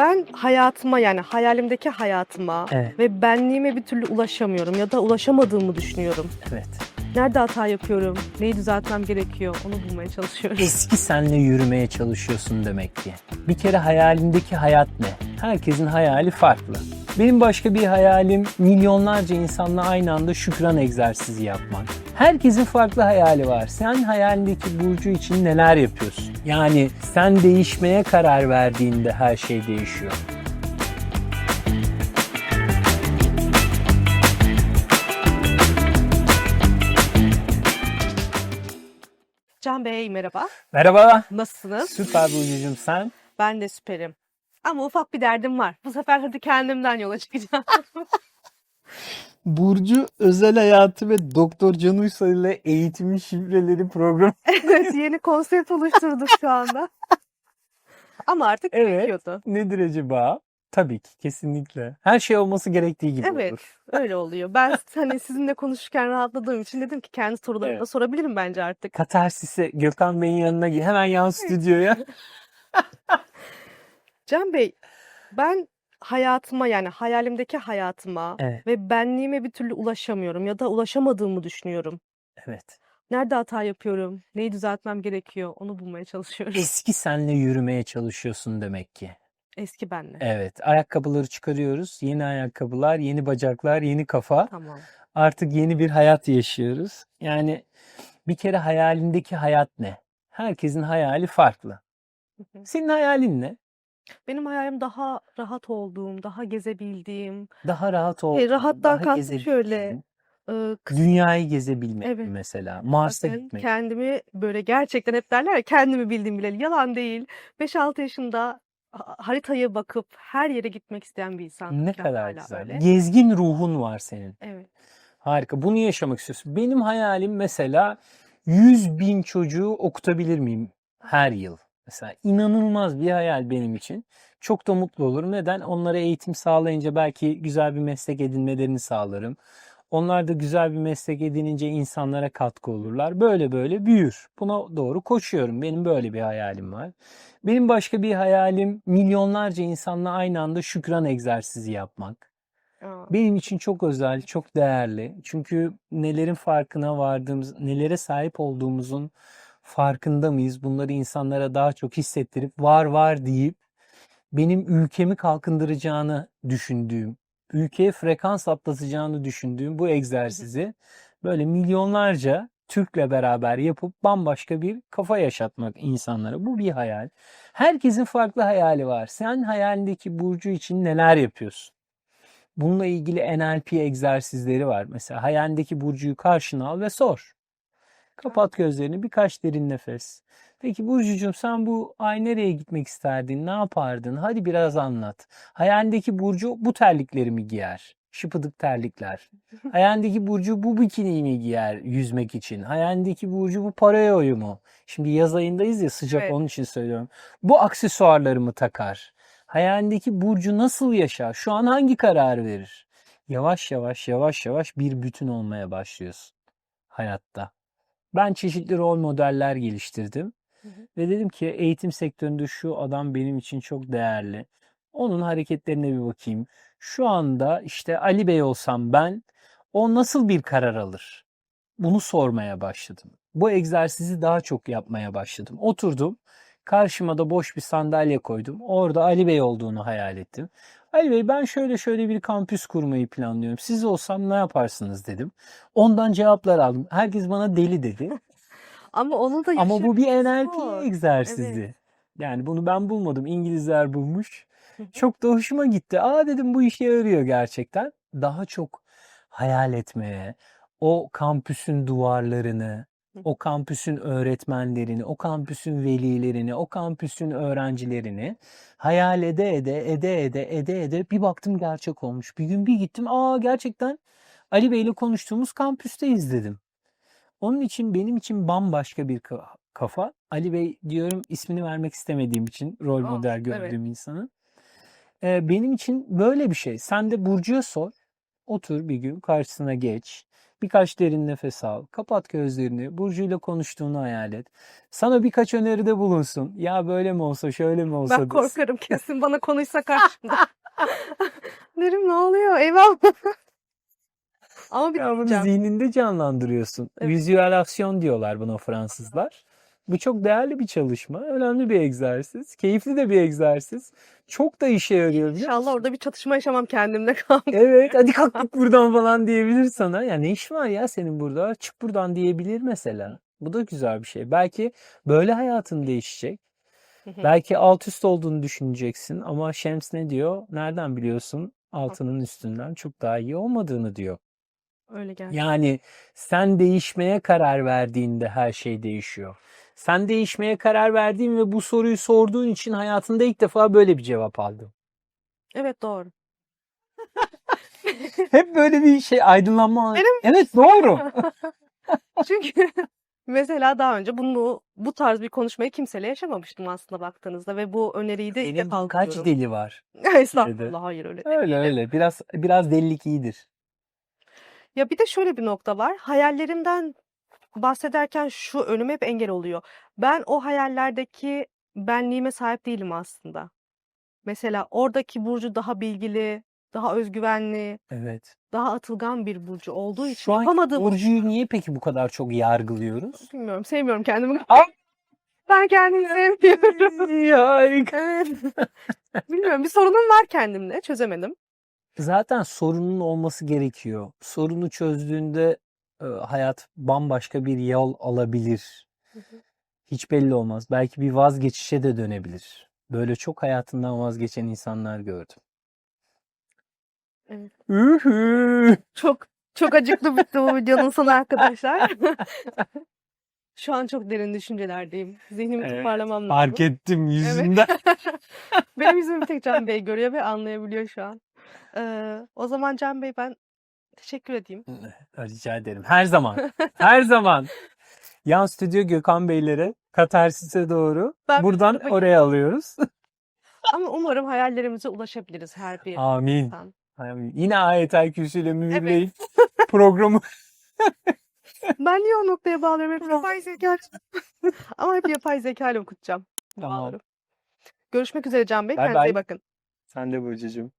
Ben hayatıma yani hayalimdeki hayatıma Evet. ve benliğime bir türlü ulaşamıyorum ya da ulaşamadığımı düşünüyorum. Evet. Nerede hata yapıyorum? Neyi düzeltmem gerekiyor? Onu bulmaya çalışıyorum. Eski senle yürümeye çalışıyorsun demek ki. Bir kere hayalindeki hayat ne? Herkesin hayali farklı. Benim başka bir hayalim milyonlarca insanla aynı anda şükran egzersizi yapmak. Herkesin farklı hayali var. Sen hayalindeki burcu için neler yapıyorsun? Yani sen değişmeye karar verdiğinde her şey değişiyor. Can Bey merhaba. Merhaba. Nasılsınız? Süper Burcucuğum sen. Ben de süperim. Ama ufak bir derdim var. Bu sefer hadi kendimden yola çıkacağım. Burcu özel hayatı ve Doktor Can Uysal ile eğitimin şifreleri programı. evet yeni konsept oluşturduk şu anda. Ama artık Evet. gerekiyordu. Nedir acaba? Tabii ki kesinlikle. Her şey olması gerektiği gibi Evet. olur. Öyle oluyor. Ben hani sizinle konuşurken rahatladığım için dedim ki kendi sorularımı Evet. da sorabilirim bence artık. Katarsis'e Gökhan Bey'in yanına. Hemen yan stüdyoya. Can Bey, ben hayatıma yani hayalimdeki hayatıma Evet. ve benliğime bir türlü ulaşamıyorum ya da ulaşamadığımı düşünüyorum. Evet. Nerede hata yapıyorum? Neyi düzeltmem gerekiyor? Onu bulmaya çalışıyorum. Eski senle yürümeye çalışıyorsun demek ki. Eski benle. Evet. Ayakkabıları çıkarıyoruz. Yeni ayakkabılar, yeni bacaklar, yeni kafa. Tamam. Artık yeni bir hayat yaşıyoruz. Yani bir kere hayalindeki hayat ne? Herkesin hayali farklı. Hı hı. Senin hayalin ne? Benim hayalim daha rahat olduğum, daha gezebildiğim, Daha rahat ol, e, rahattan daha kastım şöyle, gezebildiğin, e, kıs- dünyayı gezebilmek mi Evet. mesela? Mars'a bakın gitmek. kendimi böyle gerçekten hep derler ya kendimi bildim bileli yalan değil. 5-6 yaşında ha- haritaya bakıp her yere gitmek isteyen bir insandım. Ne ki kadar güzel. öyle. Gezgin ruhun var senin. Evet. Harika. Bunu yaşamak istiyorsun. Benim hayalim mesela 100 bin çocuğu okutabilir miyim her yıl? Mesela inanılmaz bir hayal benim için. Çok da mutlu olurum. Neden? Onlara eğitim sağlayınca belki güzel bir meslek edinmelerini sağlarım. Onlar da güzel bir meslek edinince insanlara katkı olurlar. Böyle böyle büyür. Buna doğru koşuyorum. Benim böyle bir hayalim var. Benim başka bir hayalim milyonlarca insanla aynı anda şükran egzersizi yapmak. Aa, Benim için çok özel, çok değerli. Çünkü nelerin farkına vardığımız, nelere sahip olduğumuzun farkında mıyız? Bunları insanlara daha çok hissettirip var var deyip benim ülkemi kalkındıracağını düşündüğüm, ülkeye frekans atlatacağını düşündüğüm bu egzersizi böyle milyonlarca Türk'le beraber yapıp bambaşka bir kafa yaşatmak insanlara. Bu bir hayal. Herkesin farklı hayali var. Sen hayalindeki burcu için neler yapıyorsun? Bununla ilgili NLP egzersizleri var. Mesela hayalindeki burcuyu karşına al ve sor. Kapat gözlerini birkaç derin nefes. Peki Burcucuğum sen bu ay nereye gitmek isterdin? Ne yapardın? Hadi biraz anlat. Hayalindeki Burcu bu terlikleri mi giyer? Şıpıdık terlikler. Hayalindeki Burcu bu bikiniyi mi giyer yüzmek için? Hayalindeki Burcu bu paraya mu? Şimdi yaz ayındayız ya sıcak Evet. onun için söylüyorum. Bu aksesuarları mı takar? Hayalindeki Burcu nasıl yaşar? Şu an hangi karar verir? Yavaş yavaş yavaş yavaş bir bütün olmaya başlıyorsun hayatta. Ben çeşitli rol modeller geliştirdim. Hı hı. Ve dedim ki eğitim sektöründe şu adam benim için çok değerli. Onun hareketlerine bir bakayım. Şu anda işte Ali Bey olsam ben o nasıl bir karar alır? Bunu sormaya başladım. Bu egzersizi daha çok yapmaya başladım. Oturdum. Karşıma da boş bir sandalye koydum. Orada Ali Bey olduğunu hayal ettim. Ali Bey ben şöyle şöyle bir kampüs kurmayı planlıyorum. Siz olsam ne yaparsınız dedim. Ondan cevaplar aldım. Herkes bana deli dedi. Ama onu da Ama bu bir NLP zor. egzersizdi. Evet. Yani bunu ben bulmadım. İngilizler bulmuş. Çok da hoşuma gitti. Aa dedim bu işe yarıyor gerçekten. Daha çok hayal etmeye, o kampüsün duvarlarını. O kampüsün öğretmenlerini, o kampüsün velilerini, o kampüsün öğrencilerini hayal ede ede ede ede ede ede bir baktım gerçek olmuş. Bir gün bir gittim. Aa gerçekten Ali Bey'le konuştuğumuz kampüsteyiz dedim. Onun için benim için bambaşka bir ka- kafa. Ali Bey diyorum ismini vermek istemediğim için rol Aa, model evet. gördüğüm insanın. Ee, benim için böyle bir şey. Sen de Burcu'ya sor. Otur bir gün karşısına geç. Birkaç derin nefes al. Kapat gözlerini. Burcu'yla konuştuğunu hayal et. Sana birkaç öneride bulunsun. Ya böyle mi olsa, şöyle mi olsa Ben korkarım kesin bana konuşsa karşımda. Derim ne oluyor? Eyvallah. Ama bir Ya bunu zihninde canlandırıyorsun. Evet. Vizüelasyon diyorlar buna Fransızlar. Bu çok değerli bir çalışma. Önemli bir egzersiz. Keyifli de bir egzersiz. Çok da işe yarıyor İnşallah orada bir çatışma yaşamam kendimle kalm. Evet hadi kalk buradan falan diyebilir sana. Ya ne iş var ya senin burada? Çık buradan diyebilir mesela. Bu da güzel bir şey. Belki böyle hayatın değişecek. Belki alt üst olduğunu düşüneceksin ama Şems ne diyor? Nereden biliyorsun? Altının üstünden çok daha iyi olmadığını diyor. Öyle geldi. Yani sen değişmeye karar verdiğinde her şey değişiyor. Sen değişmeye karar verdiğin ve bu soruyu sorduğun için hayatında ilk defa böyle bir cevap aldın. Evet doğru. Hep böyle bir şey aydınlanma. Benim- Evet doğru. Çünkü mesela daha önce bunu bu tarz bir konuşmayı kimseyle yaşamamıştım aslında baktığınızda ve bu öneriyi de ilk Benim defa kaç alıyorum. deli var. Estağfurullah hayır öyle. değil. Öyle öyle. Biraz biraz delilik iyidir. Ya bir de şöyle bir nokta var. Hayallerimden bahsederken şu önüme hep engel oluyor. Ben o hayallerdeki benliğime sahip değilim aslında. Mesela oradaki Burcu daha bilgili, daha özgüvenli, Evet. daha atılgan bir Burcu olduğu için Şu an yapamadığım Burcu'yu niye peki bu kadar çok yargılıyoruz? bilmiyorum. Sevmiyorum kendimi. Ben kendimi sevmiyorum. ya Evet. Bilmiyorum bir sorunum var kendimle çözemedim. Zaten sorunun olması gerekiyor. Sorunu çözdüğünde hayat bambaşka bir yol alabilir. Hiç belli olmaz. Belki bir vazgeçişe de dönebilir. Böyle çok hayatından vazgeçen insanlar gördüm. Evet. Çok çok acıklı bitti bu videonun sonu arkadaşlar. Şu an çok derin düşüncelerdeyim. Zihnimi Evet, toparlamam lazım. Fark ettim yüzünden. Benim yüzümü tek Can Bey görüyor ve anlayabiliyor şu an. Ee, o zaman Can Bey ben teşekkür edeyim. Rica ederim. Her zaman. Her zaman. Yan stüdyo Gökhan Beylere Katarsis'e doğru. Ben Buradan oraya alıyoruz. Ama umarım hayallerimize ulaşabiliriz her bir Amin. insan. Amin. Yine ayetel kürsüyle mühürleyip programı Ben niye o noktaya bağlıyorum? Hep yapay zeka. Ama hep yapay zeka ile okutacağım. Tamam. Bağlarım. Görüşmek üzere Can Bey. Bye Kendinize iyi bye. bakın. Sen de Burcucuğum.